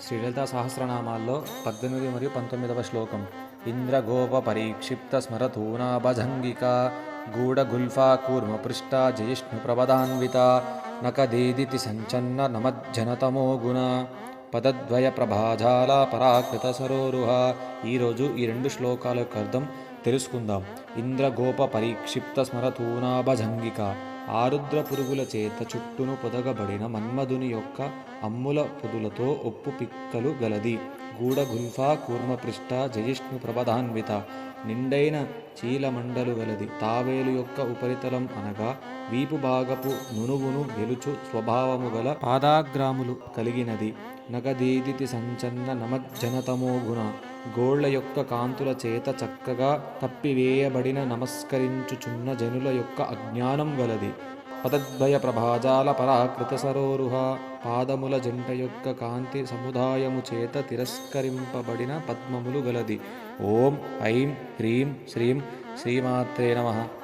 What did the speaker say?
శ్రీలలిత సహస్రనామాల్లో పద్దెనిమిది మరియు పంతొమ్మిదవ శ్లోకం. ఇంద్రగోప పరీక్షిప్త స్మరతూనాభంగిక గూఢగుల్ఫా కూర్మ పృష్ట జయిష్ణు ప్రబదాన్విత నకదేదితి సంచన్న నమజ్జనతమో గుణ పదద్వయ ప్రభాజాల పరాకృత సరోరుహ. ఈరోజు ఈ రెండు శ్లోకాల యొక్క అర్థం తెలుసుకుందాం. ఇంద్రగోప పరీక్షిప్త స్మరతూనాభజంగిక. ఆరుద్ర పురుగుల చేత చుట్టూను పొదగబడిన మన్మధుని యొక్క అమ్ముల పొదులతో ఒప్పు పిక్కలు గలది. గూఢగుల్ఫా కూర్మపృష్ట జయిష్ణు ప్రబధాన్విత నిండైన చీలమండలు గలది. తావేలు యొక్క ఉపరితలం అనగా వీపు భాగపు నునువును గెలుచు స్వభావము గల పాదాగ్రాములు కలిగినది. నగదీదితి సంచన్న నమజ్జనతమో గుణ. గోళ్ళ యొక్క కాంతుల చేత చక్కగా తప్పివేయబడిన నమస్కరించుచున్న జనుల యొక్క అజ్ఞానం గలది. పదద్వయ ప్రభాజాల పరాకృత సరోరుహ పాదముల జంట యొక్క కాంతి సముదాయము చేత తిరస్కరింపబడిన పద్మములు గలది. ఓం ఐం హ్రీం శ్రీం శ్రీమాత్రే నమః.